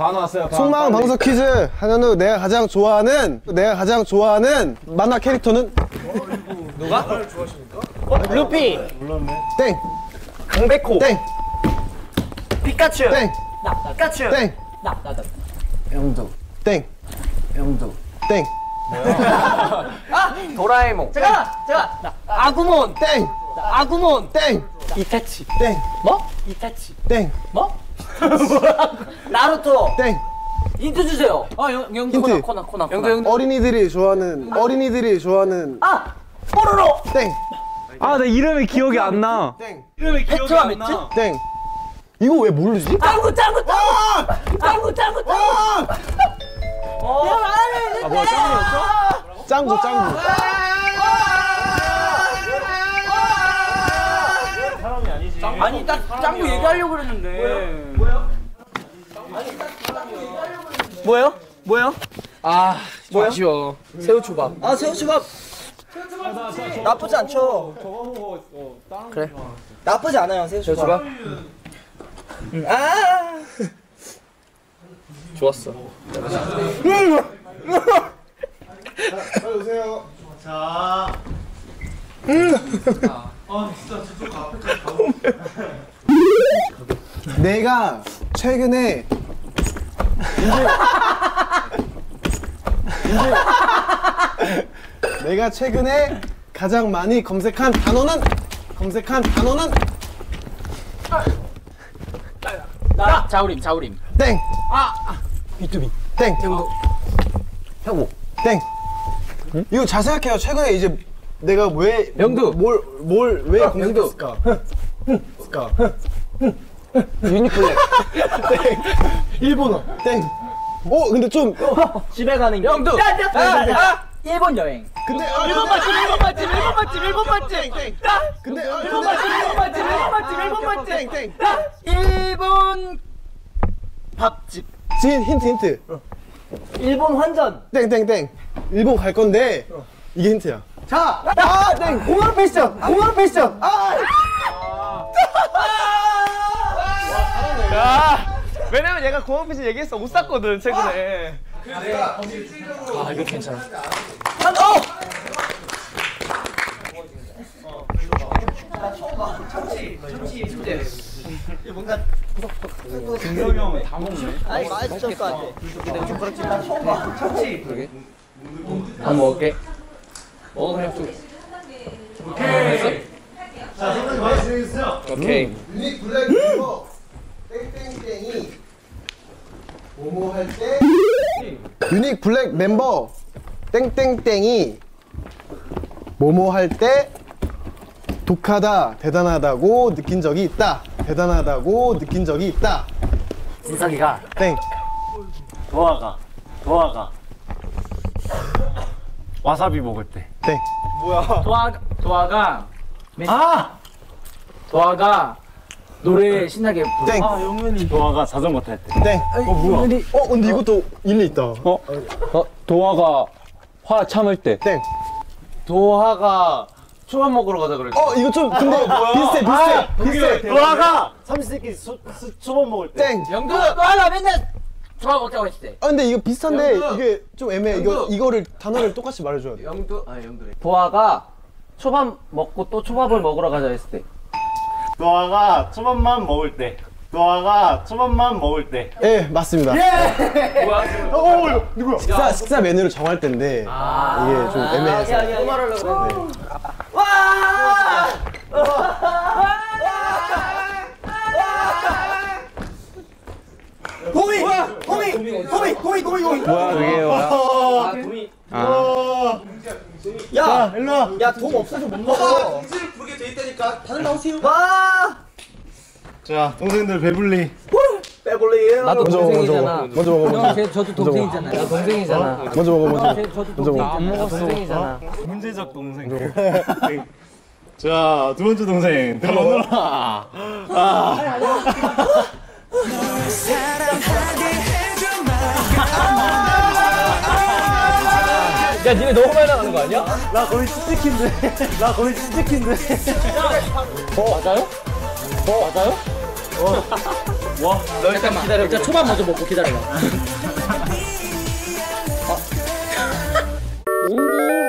반 왔어요. 반. 속마음 빨리. 방석 퀴즈. 한현우 내가 가장 좋아하는 내가 가장 좋아하는 만화 캐릭터는? 루피. 땡. 강백호. 땡, 피카츄. 땡, 나 피카츄. 땡, 나나나. 영도. 땡, 영도. 땡, 도라에몽. 제가 제가 나 아구몬. 땡, 나 아구몬. 땡, 이타치. 땡, 뭐? 이타치. 땡, 뭐? 나루토. 땡. 힌트 주세요. 아 영 영 힌트. 코나 코나 코나 영도 어린이들이 좋아하는 어린이들이 좋아하는. 아 뽀로로. 땡, 아, 나 이름이 기억이 안 나. 땡, 페트와 매트? 땡. 이거 왜 모르지? 짱구 짱구 짱구. 짱구 짱구 짱구. 어. 아, 뭐야, 짱이었어? 짱구, 짱구. 아니 나 짱구 얘기하려고 그랬는데. 뭐요? 뭐요? 뭐요? 아 뭐요? 아쉬워 새우초밥. 아 새우초밥. 나쁘지 않죠. 그래. 나쁘지 않아요 새우초밥. 응. 아! 좋았어. 오세요. 내가 최근에 이제 이제 내가 최근에 가장 많이 검색한 단어는? 검색한 단어는? 나 자우림 자우림. 땡, 비투비 땡, 형우 땡. 이거 잘 생각해요. 최근에 이제 내가 왜 영두. 뭘뭘왜 검색했을까? 했을까? 유니플렉 땡. 일본어. 땡. 어 근데 좀 집에 가는 길 영두 아, 일본 여행 근데 아, 일본 맛집 일본 맛집 일본 맛집 일본 맛집 땡. 아, 근데 아, 일본 맛집 일본 맛집 일본 맛집 일본 맛집 땡 땡. 일본 밥집 진 힌트 힌트. 일본 환전 땡땡땡. 일본 갈 건데 이게 힌트야. 자, 아, 네, 공항 패션, 공항 패션. 아, 야, 왜냐면 얘가 공항 패션 얘기했어. 옷 샀거든, 최근에. 아, 이거 괜찮아. 김경이 형은 다 먹네. 아니, 맛있을 것 같아. 좀 그렇지. 나 처음 봐. 참치. 그러게. 다 먹을게. 먹어 그냥 좀. 오케이. 유닉 블랙 멤버. 땡땡땡이 뭐뭐 할 때 유닉 블랙 멤버. 땡땡땡이 뭐뭐 할 때 독하다 대단하다고 느낀 적이 있다. 대단하다고 느낀 적이 있다. 인석이가. 땡. 도화가, 도화가. 와사비 먹을 때. 땡. 도화 도화가 아 도화가 노래 신나게 부르. 땡. 아, 영현이. 도화가 자전거 탈 때. 땡. 어 뭐야? 어 근데 이것도 일리 있다. 어? 어? 도화가 화 참을 때. 땡. 도화가 초밥 먹으러 가자 그랬어. 어 이거 좀 근데 비슷해 비슷해 비슷해. 도화가 삼시세끼 초밥 먹을 때. 땡. 영두 도화가 맨날 좋아 먹자고 했을 때. 아 근데 이거 비슷한데 영두. 이게 좀 애매해. 이거 영두. 이거를 단어를 똑같이 말해줘야 돼. 영두 아 영두래. 도화가 초밥 먹고 또 초밥을 먹으러 가자 했을 때. 도화가 초밥만 먹을 때 도화가 초밥만 먹을 때 예 맞습니다. 뭐야? 식사 식사 메뉴를 정할 때인데 아, 이게 좀 애매해서. 또 말하려고 그래. 와! 도미! 도미! 도미! 도미! 도미! 도미! 뭐야, 그게 뭐야? 아, 동이. 야! 일로 와! 야, 동 없어서 못 먹어. 와! 자 동생들 배불리 빼볼래요? 나도 먼저 먹어 먼저 동생이잖아. 먹어. 먼저 먹어 먼저. 형, 제, 저도 동생이잖아. 나 동생이잖아. 먼저 먹어 먼저. 제, 저도 동생이잖아. 나 동생이잖아. 문제적 동생 자 두 번째 동생 들어오너라 야 니네 너무 많이 나가는 거 아니야? 나 거의 스티킨데. 나 거의 스티킨데. 어 맞아요? 어 맞아요? 어. 와. 너 일단 기다려. 일단 초밥 먼저 먹고 기다려. 봐 아.